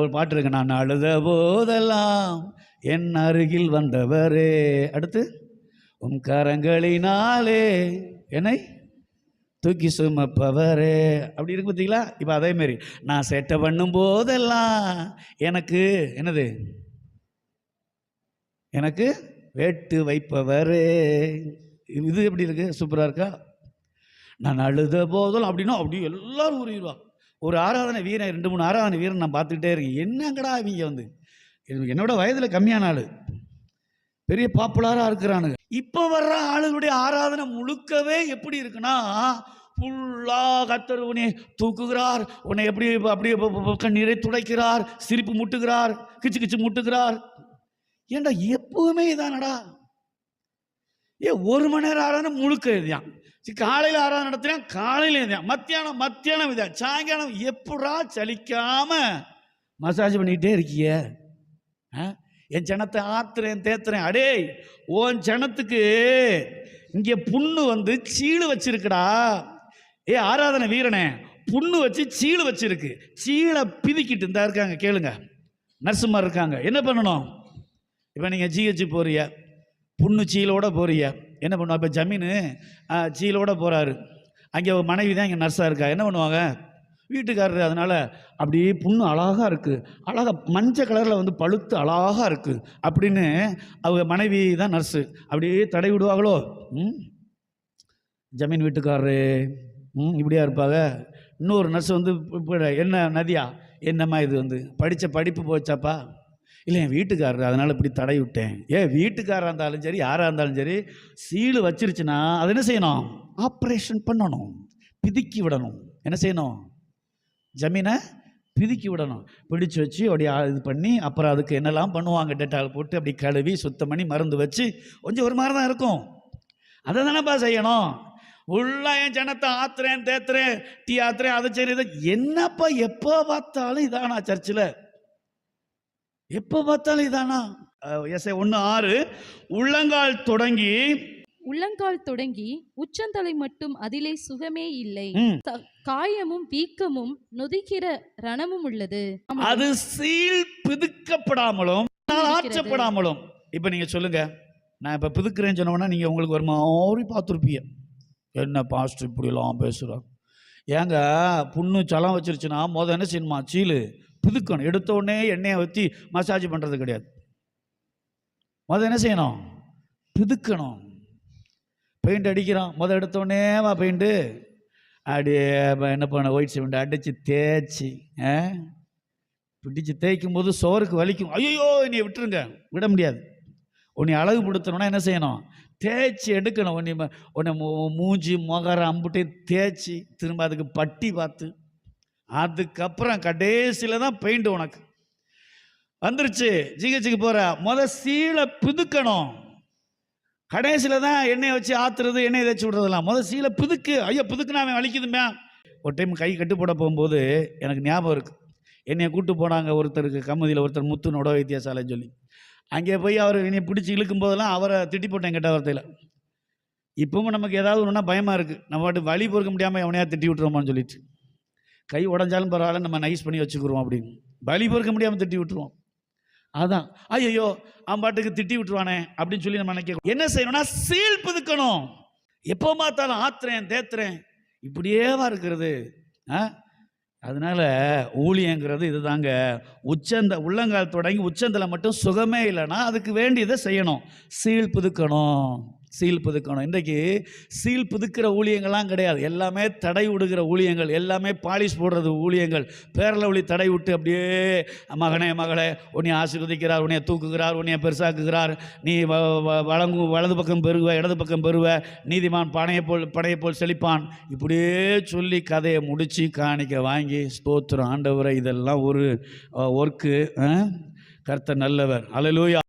ஒரு பாட்டு இருக்கு நான் அழுத போதெல்லாம் என் அருகில் வந்தவரே. அடுத்து உன் கரங்களினாலே என்னை தூக்கி சுமப்பவரே. அப்படி இருக்கு பார்த்தீங்களா? இப்போ அதே நான் செட்டை பண்ணும் போதெல்லாம் எனக்கு என்னது? எனக்கு வேட்டு வைப்பவரே. இது எப்படி இருக்கு? சூப்பராக இருக்கா? நான் அழுத போதெல்லாம் அப்படின்னா அப்படி எல்லாரும் உருவிடுவான் ஒரு ஆராதனை வீரன் ரெண்டு மூணு ஆராதனை வீரன் நான் பார்த்துக்கிட்டே இருக்கேன். என்னங்கடா இவங்க வந்து? என்னோட வயதில் கம்மியான ஆள். பெரிய பாப்புலராக இருக்கிறானுங்க. இப்போ வர்ற ஆளுகளுடைய ஆராதனை முழுக்கவே எப்படி இருக்குன்னா ஃபுல்லாக கத்தர் உன்னை தூக்குகிறார். உன்னை எப்படி அப்படியே கண்ணீரை துடைக்கிறார். சிரிப்பு முட்டுகிறார். கிச்சு கிச்சு முட்டுகிறார். ஏன்டா எப்பவுமே இதானடா? ஏ ஒரு மணி நேரம் ஆராதனை முழுக்க இதுதான். சரி காலையில் ஆராதனை நடத்தினா காலையில் மத்தியானம் மத்தியானம் இதான் சாயங்காலம் எப்படா சலிக்காம மசாஜ் பண்ணிக்கிட்டே இருக்கிய? ஆ? என் ஜனத்தை ஆத்துறேன் தேத்துறேன். அடே உன் ஜனத்துக்கு இங்கே புண்ணு வந்து சீழு வச்சிருக்கடா. ஏ ஆராதனை வீரனே புண்ணு வச்சு சீழு வச்சிருக்கு. சீழை பிதிக்கிட்டு இருந்தா இருக்காங்க கேளுங்க. நர்சுமார் இருக்காங்க. என்ன பண்ணணும்? இப்போ நீங்கள் ஜிஹெச்சு போறிய புண்ணு சீலோட போறிய. என்ன பண்ணுவா? இப்போ ஜமீனு ஜீலோட சீலோட போகிறாரு அங்கே மனைவி தான் இங்கே நர்ஸாக இருக்கா? என்ன பண்ணுவாங்க? வீட்டுக்காரரு அதனால் அப்படியே புண்ணு அழகாக இருக்குது அழகாக மஞ்சள் கலரில் வந்து பழுத்து அழகாக இருக்குது அப்படின்னு அவங்க மனைவி தான் நர்ஸு அப்படியே தடை விடுவாங்களோ? ம். ஜமீன் வீட்டுக்காரரு ம் இப்படியா இருப்பாங்க? இன்னொரு நர்ஸ் வந்து என்ன நதியா? என்னம்மா இது வந்து? படித்த படிப்பு போச்சாப்பா? இல்லை என் வீட்டுக்காரர் அதனால் இப்படி தடை விட்டேன். ஏன் வீட்டுக்காரராக இருந்தாலும் சரி யாராக இருந்தாலும் சரி சீலு வச்சிருச்சுன்னா அது என்ன செய்யணும்? ஆப்ரேஷன் பண்ணணும். பிதுக்கி விடணும். என்ன செய்யணும்? ஜமீனை பிதுக்கி விடணும். பிடிச்சு வச்சு அப்படியே இது பண்ணி அப்புறம் அதுக்கு என்னெல்லாம் பண்ணுவாங்க டெட்டால் போட்டு அப்படி கழுவி சுத்தம் பண்ணி மருந்து வச்சு கொஞ்சம் ஒரு மாதிரி தான் இருக்கும். அதை தானேப்பா செய்யணும்? உள்ளா என் ஜனத்தை ஆத்துறேன் தேத்துறேன் டீ ஆத்துறேன் அதை சரி இதை என்னப்பா எப்போ பார்த்தாலும் இதானா சர்ச்சில் எப்போ பார்த்தாலும் இதானா? எஸ்ஐ ஒன்று ஆறு. உள்ளங்கால் தொடங்கி. உள்ளங்கால் தொடங்கி உச்சந்தலை மட்டும் அதிலே சுகமே இல்லை. த- காயமும் வீக்கமும் நொதிக்கிற ரணமும் உள்ளது. அது சீல் பிதுக்கப்படாமலும் இருக்கிறது. ஆற்றப்படாமலும் இப்போ நீங்கள் சொல்லுங்க. நான் இப்போ பிதுக்குறேன்னு சொன்னோன்னா நீங்கள் உங்களுக்கு ஒரு மாதிரி பார்த்துருப்பீங்க. என்ன பாஸ்டர் இப்படிலாம் பேசுகிறார் ஏங்க புண்ணு சலம் வச்சிருச்சுன்னா முத என்ன செய்யணுமா? சீலு. பிதுக்கணும். எடுத்தோடனே எண்ணெயை ஊற்றி மசாஜ் பண்ணுறது கிடையாது. முதல் என்ன செய்யணும்? பிதுக்கணும். பெயிண்ட் அடிக்கிறோம். முதல் எடுத்தோடனே வா பெயிண்ட்டு அப்படியே என்ன பண்ண ஒயிட் சிமெண்ட் அடித்து தேய்ச்சி ஆ? பிடிச்சு தேய்க்கும் போது சோறுக்கு வலிக்கும். ஐயோ நீ விட்டுருங்க. விட முடியாது. உன்னை அழகுபடுத்தணும்னா என்ன செய்யணும்? தேய்ச்சி எடுக்கணும். உன்னை உன்னை மூ- மூஞ்சி முகரம் அம்புட்டையும் தேய்ச்சி திரும்ப அதுக்கு பட்டி பார்த்து அதுக்கப்புறம் கடைசியில் தான் பெயிண்ட் உனக்கு. வந்துருச்சு. ஜிஹெச்சுக்கு போகிற முத சீலை பிதுக்கணும். கடைசியில் தான் எண்ணெயை வச்சு ஆத்துறது எண்ணெயை தேய்ச்சி விடுறதெல்லாம். முதல் சீலை பிதுக்கு. ஐயோ பிதுக்குனா அவன் வலிக்குதுமே ஒரு டைம் கை கட்டுப்பட போகும்போது எனக்கு ஞாபகம் இருக்குது என்னையை கூட்டு போனாங்க ஒருத்தருக்கு கம்மதியில் ஒருத்தர் முத்து நொட வைத்தியசாலைன்னு சொல்லி. அங்கே போய் அவர் என்னை பிடிச்சி இழுக்கும் போதெல்லாம் அவரை திட்டி போட்டேன் கெட்ட வார்த்தையில். இப்பவும் நமக்கு ஏதாவது ஒன்றுனா பயமாக இருக்குது நம்ம பாட்டு வழி பொறுக்க முடியாமல் எவனையா திட்டி விட்டுருவோமான்னு சொல்லிட்டு. கை உடஞ்சாலும் பரவாயில்ல நம்ம நைஸ் பண்ணி வச்சுக்கிறோம் அப்படின்னு. வலி பொறுக்க முடியாமல் திட்டி விட்டுருவோம். அதான். ஐயோ அவன் பாட்டுக்கு திட்டி விட்டுருவானே அப்படின்னு சொல்லி நம்ம நினைக்க என்ன செய்யணும்னா சீல் புதுக்கணும். எப்போ பார்த்தாலும் ஆத்துறேன் தேத்துறேன். இப்படியேவா இருக்கிறது. ஆ? அதனால ஊழியங்கிறது இதுதாங்க. உச்சந்த உள்ளங்கால் தொடங்கி உச்சந்தில் மட்டும் சுகமே இல்லைன்னா அதுக்கு வேண்டியதை செய்யணும். சீல் புதுக்கணும். சீல் புதுக்கணும் இன்றைக்கு சீல் புதுக்கிற ஊழியங்கள்லாம் கிடையாது. எல்லாமே தடை விடுகிற ஊழியங்கள் எல்லாமே பாலிஷ் போடுறது ஊழியங்கள். பேரல ஒளி தடை விட்டு அப்படியே மகனே மகளே உன்னை ஆசீர்வதிக்கிறார் உன்னை தூக்குகிறார் உன்னை பெருசாக்குகிறார். நீ வ- வ- வழங்கு வலது பக்கம் பெறுவ இடது பக்கம் பெறுவ. நீதிமான் பணையை போல் படையை போல் செழிப்பான். இப்படியே சொல்லி கதையை முடித்து காணிக்க வாங்கி ஸ்தோத்திரம். ஆண்டவரை இதெல்லாம் ஒரு ஒர்க்கு கர்த்தர் நல்லவர். அலலூயா